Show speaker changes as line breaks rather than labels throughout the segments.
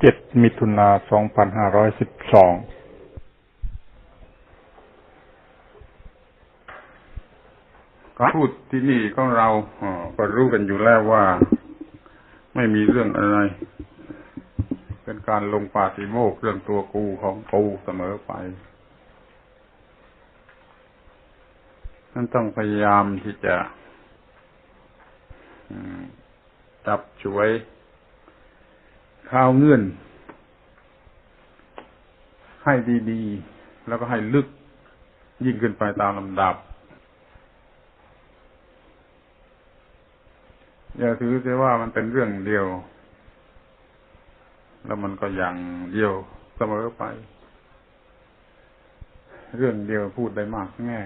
เจ็ดมิถุนาสองพันห้าร้อยสิบสอง พูดที่นี่ของเราก็รู้กันอยู่แล้วว่า ไม่มีเรื่องอะไร เป็นการลงปาติโมกเรื่องตัวกูของกูเสมอไป นั่นต้องพยายามที่จะจับช่วย ข้าวเงื่อน ให้ดีๆ แล้วก็ให้ลึกยิ่งขึ้นไปตามลำดับ อย่าถือเสียว่ามันเป็นเรื่องเดียว แล้วมันก็อย่างเดียวเสมอไป เรื่องเดียวพูดได้มากแง่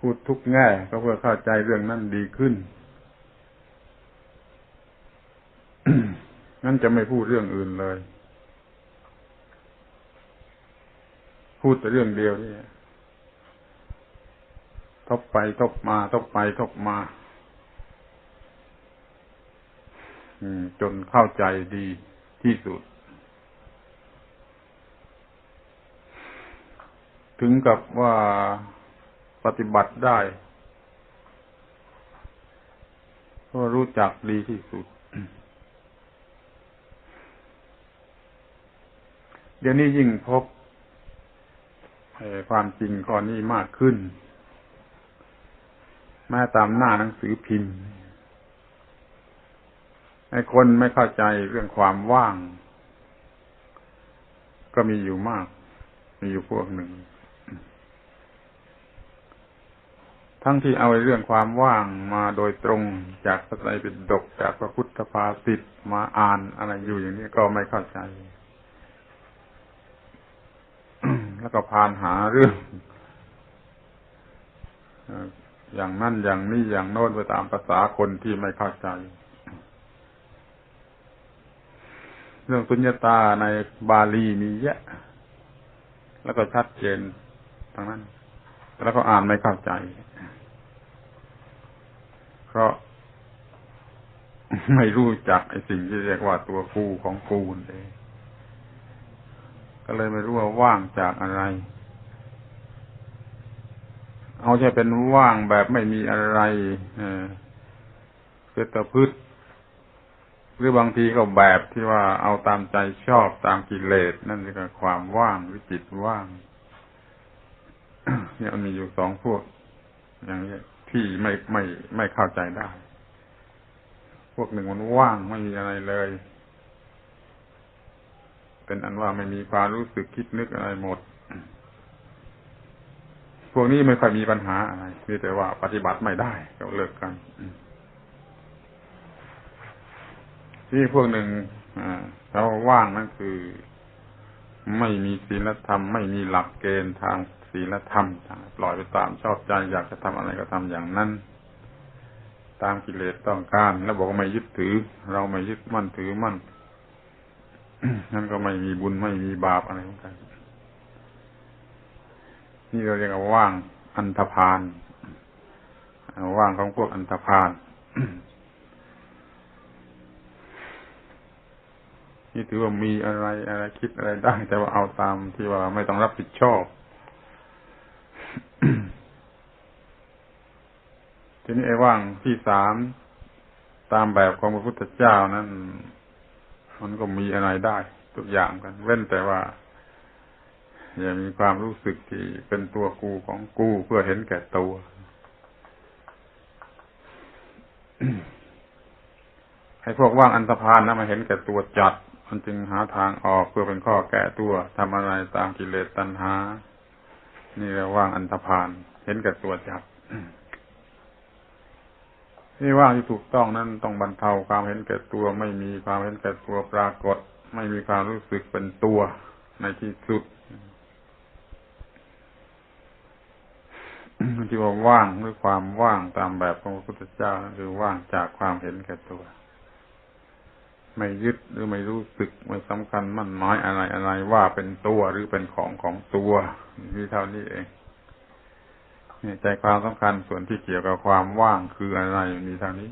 พูดทุกแง่ก็เพื่อเข้าใจเรื่องนั้นดีขึ้น งั้นจะไม่พูดเรื่องอื่นเลย พูดแต่เรื่องเดียวนี่ทบไปทบมาทบไปทบมาจนเข้าใจดีที่สุด ถึงกับว่าปฏิบัติได้ก็รู้จักดีที่สุด เดี๋ยวนี้ยิ่งพบความจริงข้อนี้มากขึ้นแม้ตามหน้าหนังสือพิมพ์ไอ้คนไม่เข้าใจเรื่องความว่าง ก็มีอยู่มาก มีอยู่พวกหนึ่ง ทั้งที่เอาเรื่องความว่างมาโดยตรงจากพระไตรปิฎกจากพระพุทธภาษิตมาอ่านอะไรอยู่อย่างนี้ก็ไม่เข้าใจ แล้วก็พานหาเรื่องอย่างนั่นอย่างนี้อย่างโน้นไปตามภาษาคนที่ไม่เข้าใจ เรื่องสุญญตาในบาลีมีเยอะแล้วก็ชัดเจนทั้งนั้น แล้วก็อ่านไม่เข้าใจ เพราะไม่รู้จักไอ้สิ่งที่เรียกว่าตัวกูของกูเลย ก็เลยไม่รู้ว่าว่างจากอะไร เอาใช่เป็นว่างแบบไม่มีอะไรเออคือตะพืชหรือบางทีก็แบบที่ว่าเอาตามใจชอบตามกิเลสนั่นคือความว่างหรือจิตว่าง เนี่ยมันมีอยู่สองพวก อย่างนี้ที่ไม่ไม่ไม่เข้าใจได้ พวกหนึ่งมันว่างไม่มีอะไรเลย เป็นอันว่าไม่มีความรู้สึกคิดนึกอะไรหมด พวกนี้ไม่ค่อยมีปัญหาอะไรมีแต่ว่าปฏิบัติไม่ได้ก็เลิกกันที่พวกหนึ่งเขาว่างนั่นคือ ไม่มีศีลธรรม ไม่มีหลักเกณฑ์ทางศีลธรรมปล่อยไปตามชอบใจอยากจะทำอะไรก็ทำอย่างนั้น ตามกิเลสต้องการ แล้วบอกไม่ยึดถือ เราไม่ยึดมั่นถือมั่น นั่นก็ไม่มีบุญไม่มีบาปอะไรเหมือนกัน นี่เราเรียกว่าว่างอันธพาลว่างของพวกอันธพาลนี่ถือว่ามีอะไรอะไรคิดอะไรได้ แต่ว่าเอาตามที่ว่าไม่ต้องรับผิดชอบ ทีนี้ไอ้ว่างที่สามตามแบบของพระพุทธเจ้านั้น มันก็มีอะไรได้ ทุกอย่างกัน เว้นแต่ว่าอย่ามีความรู้สึกที่เป็นตัวกูของกูเพื่อเห็นแก่ตัว ให้พวกว่างอันธพาลนะมาเห็นแก่ตัวจัด มันจึงหาทางออกเพื่อเป็นข้อแก่ตัวทำอะไรตามกิเลสตัณหา นี่เรียกว่างอันธพาลเห็นแก่ตัวจัด ที่ว่างที่ถูกต้องนั้นต้องบรรเทาความเห็นแก่ตัว ไม่มีความเห็นแก่ตัวปรากฏ ไม่มีความรู้สึกเป็นตัวในที่สุดที่ว่าว่างด้วยความว่างตามแบบของพระพุทธเจ้าคือว่างจากความเห็นแก่ตัว ไม่ยึดหรือไม่รู้สึกไม่สำคัญมั่นหมายอะไรอะไรว่าเป็นตัวหรือเป็นของของตัวนี่เท่านี้เอง ใจความสำคัญส่วนที่เกี่ยวกับความว่างคืออะไรมีทางนี้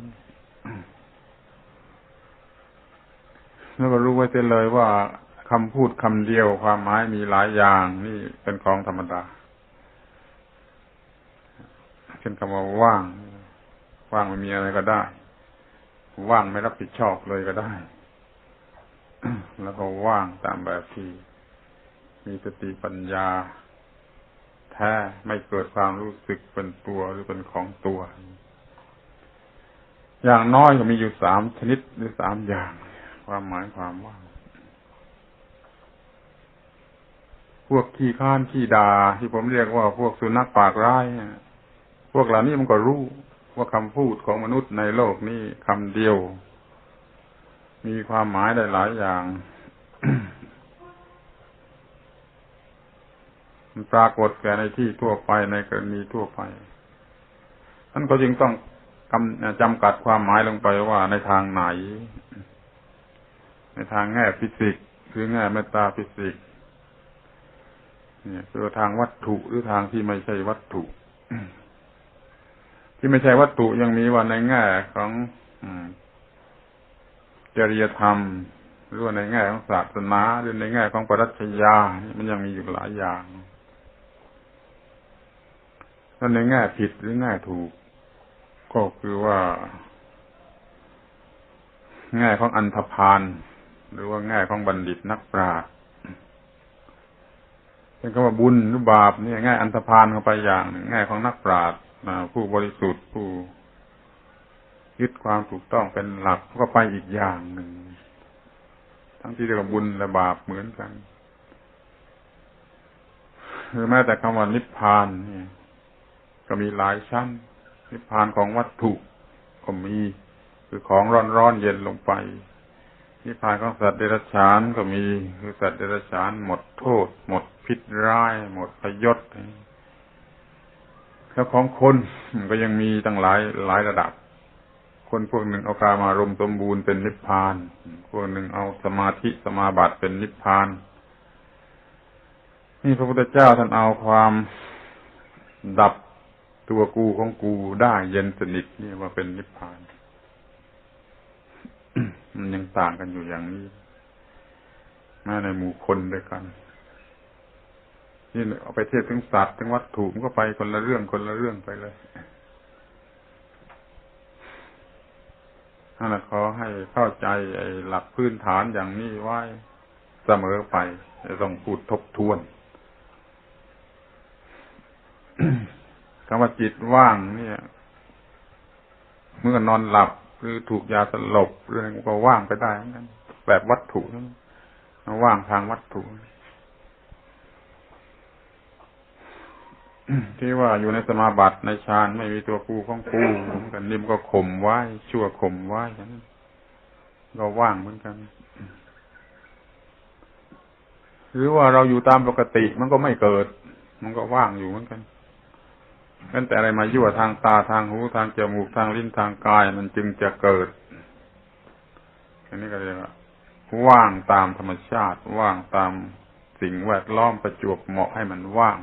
แล้วก็รู้ไว้เสียเลยว่าคำพูดคำเดียวความหมายมีหลายอย่าง นี่เป็นของธรรมดาเช่นคำว่าว่าง ว่างไม่มีอะไรก็ได้ ว่างไม่รับผิดชอบเลยก็ได้ แล้วก็ว่างตามแบบที่มีสติปัญญา แท้ไม่เกิดความรู้สึกเป็นตัวหรือเป็นของตัว อย่างน้อยก็มีอยู่สามชนิดหรือสามอย่าง ความหมายความว่างพวกขี้ข้านขี้ดา ที่ผมเรียกว่าพวกสุนัขปากร้ายพวกเหล่านี้มันก็รู้ว่าคำพูดของมนุษย์ในโลกนี้คำเดียว มีความหมายได้หลายอย่าง มันปรากฏแก่ในที่ทั่วไปในกรณีทั่วไปท่านก็จึงต้องจำกัดความหมายลงไปว่าในทางไหน ในทางแง่ฟิสิกส์หรือแง่เมตาฟิสิกส์เนี่ยคือทางวัตถุหรือทางที่ไม่ใช่วัตถุ ที่ไม่ใช่วัตถุยังมีว่าในแง่ของจริยธรรมหรือว่าในแง่ของศาสนาหรือในแง่ของปรัชญา มันยังมีอยู่หลายอย่าง แล้วในแง่ผิดหรือแง่ถูก ก็คือว่า แง่ของอันธพาลหรือว่าแง่ของบัณฑิตนักปราชญ์เป็นคำว่าบุญหรือบาปนี่ง่ายอันธพาลเข้าไปอย่างหนึ่งง่ายของนักปราชญ์ผู้บริสุทธิ์ผู้ยึดความถูกต้องเป็นหลักก็ไปอีกอย่างหนึ่ง ทั้งที่เรียกว่าบุญและบาปเหมือนกันหรือแม้แต่คำว่านิพพานนี่ ก็มีหลายชั้น นิพพานของวัตถุก็มีคือของร้อนๆเย็นลงไป นิพพานของสัตว์เดรัจฉานก็มีคือสัตว์เดรัจฉานหมดโทษ หมดพิษร้าย หมดพยศแล้วของคนก็ยังมีตั้งหลายหลายระดับ คนพวกหนึ่งเอากามารมสมบูรณ์เป็นนิพพาน พวกหนึ่งเอาสมาธิสมาบัติเป็นนิพพาน นี่พระพุทธเจ้าท่านเอาความดับ ตัวกูของกูได้เย็นสนิทนี่ว่าเป็นนิพพาน มันยังต่างกันอยู่อย่างนี้แม้ในหมู่คนด้วยกัน นี่เอาไปเทียบถึงสัตว์ถึงวัตถุมันก็ไปคนละเรื่องคนละเรื่องไปเลยนั่นแหะขอให้เข้าใจไอ้หลักพื้นฐานอย่างนี้ไว้เสมอไปต้องพูดทบทวน คำว่าจิตว่าง เนี่ย เมื่อนอนหลับหรือถูกยาสลบหรืออะไรก็ว่างไปได้เหมือนกันแบบวัตถุนั้นว่างทางวัตถุที่ว่าอยู่ในสมาบัติในฌานไม่มีตัวกูของกูเหมือนกันนิ่มก็ข่มไว้ชั่วข่มไว้นั้นก็ว่างเหมือนกัน หรือว่าเราอยู่ตามปกติมันก็ไม่เกิด มันก็ว่างอยู่เหมือนกัน นั่นแต่อะไรมายั่วทางตาทางหูทางจมูกทางลิ้นทางกายมันจึงจะเกิด อันนี้ก็เรียกว่าว่างตามธรรมชาติ ว่างตามสิ่งแวดล้อมประจวบเหมาะให้มันว่าง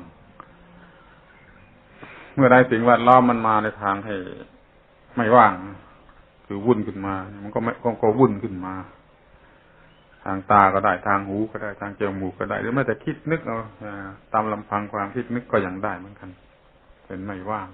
เมื่อใดสิ่งแวดล้อมมันมาในทางให้ไม่ว่าง คือวุ่นขึ้นมา มันก็ไม่ก็วุ่นขึ้นมา ทางตาก็ได้ทางหูก็ได้ทางจมูกก็ได้ หรือแม้แต่คิดนึกเอาตามลำพังความคิดนึกก็ยังได้เหมือนกัน เป็นไม่ว่าง